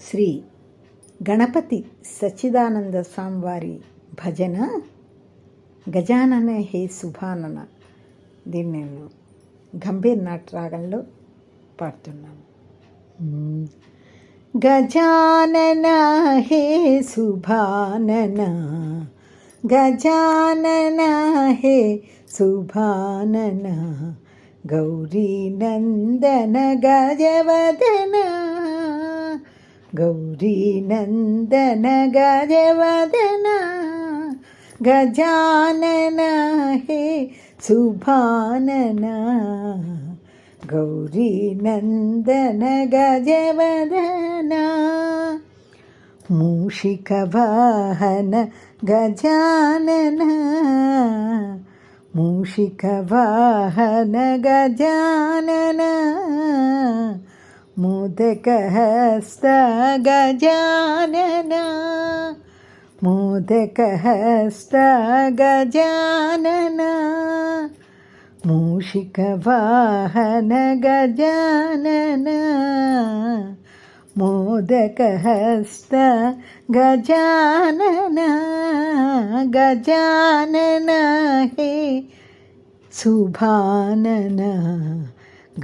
శ్రీ గణపతి సచ్చిదానంద స్వామివారి భజన గజానన హే శుభానన దీన్ని నేను గంభీర్ నాట్ రాగంలో పాడుతున్నాను గజానన హే శుభానన గజానన హే శుభానన గౌరీ నందన గజవదనా. गौरीनन्दन गजवदना गजानन हे सुभानना गौरीनन्दन गजवदना मूषिकवाहन गजानन मूषिकवाहन गजानन मोदकहस्त गजानन। मूषिकवाहन गजानन। मोदकहस्त गजानन। गजानन। हे शुभानन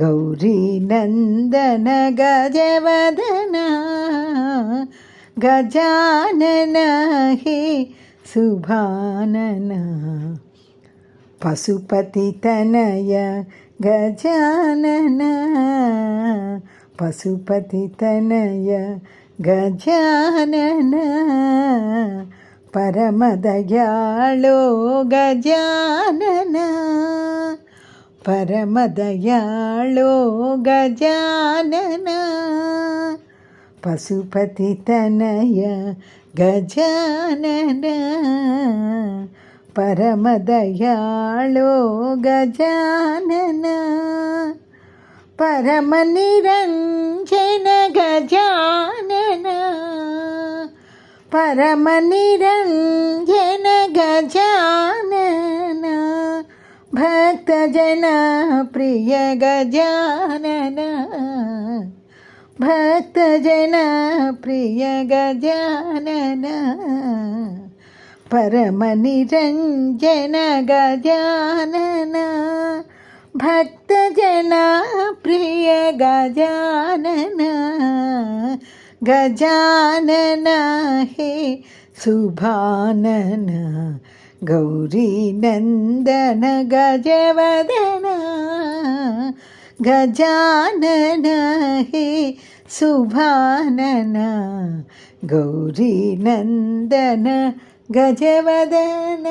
గౌరీ నందన గజవదన గజానన హే శుభానన పశుపతి తనయ గజానన పశుపతి తనయ గజానన. పరమదయాళో గజానన. పరమదయాళో గజానన. పశుపతి తనయ గజానన. పరమదయాళో గజానన. పరమ నిరంజన గజానన. పరమ నిరంజన గజానన భక్తజన ప్రియ గజానన భక్తజన ప్రియ గజానన పరమ నిరంజన గజానన భక్తజన ప్రియ గజానన గజానన హే శుభానన గౌరీ నందన గజవదన గజానన హే శుభానన గౌరీ నందన గజవదన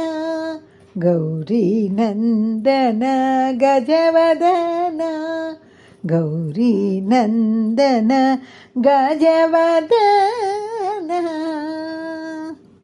గౌరీ నందన గజవదన గౌరీ నందన గజవదన